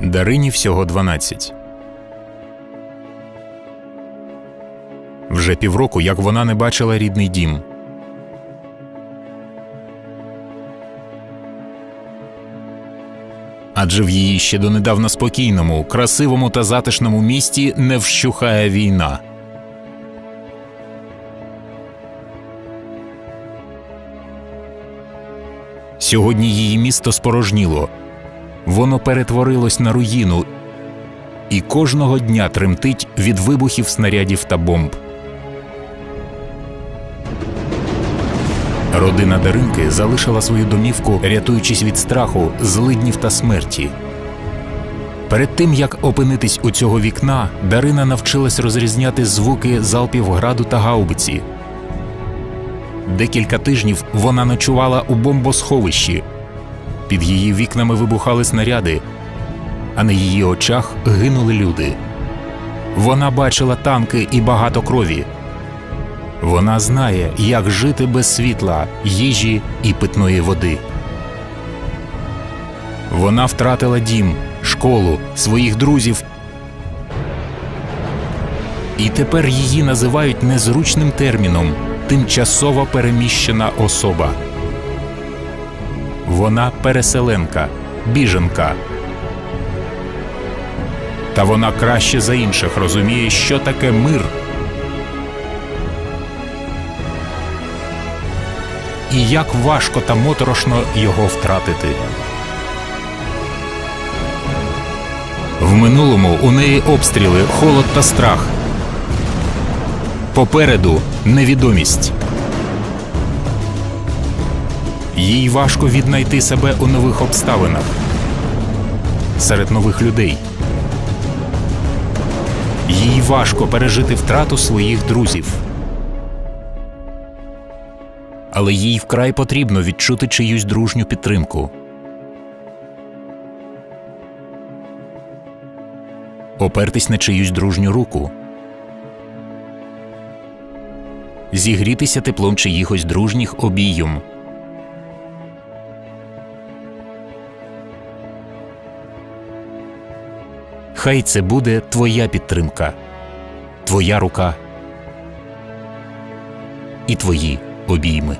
Дарині всього 12. Вже півроку, як вона не бачила рідний дім. Адже в її ще донедавна спокійному, красивому та затишному місті не вщухає війна. Сьогодні її місто спорожніло. Воно перетворилось на руїну і кожного дня тремтить від вибухів снарядів та бомб. Родина Даринки залишила свою домівку, рятуючись від страху, злиднів та смерті. Перед тим як опинитись у цього вікна, Дарина навчилась розрізняти звуки залпів граду та гаубиці. Декілька тижнів вона ночувала у бомбосховищі. Під її вікнами вибухали снаряди, а на її очах гинули люди. Вона бачила танки і багато крові. Вона знає, як жити без світла, їжі і питної води. Вона втратила дім, школу, своїх друзів. І тепер її називають незручним терміном тимчасово переміщена особа. Вона переселенка, біженка. Та вона краще за інших розуміє, що таке мир. І як важко та моторошно його втратити. В минулому у неї обстріли, холод та страх. Попереду невідомість. Їй важко віднайти себе у нових обставинах серед нових людей. Їй важко пережити втрату своїх друзів. Але їй вкрай потрібно відчути чиюсь дружню підтримку. Опертись на чиюсь дружню руку. Зігрітися теплом чиїхось дружніх обійм. Хай це буде твоя підтримка, твоя рука і твої обійми.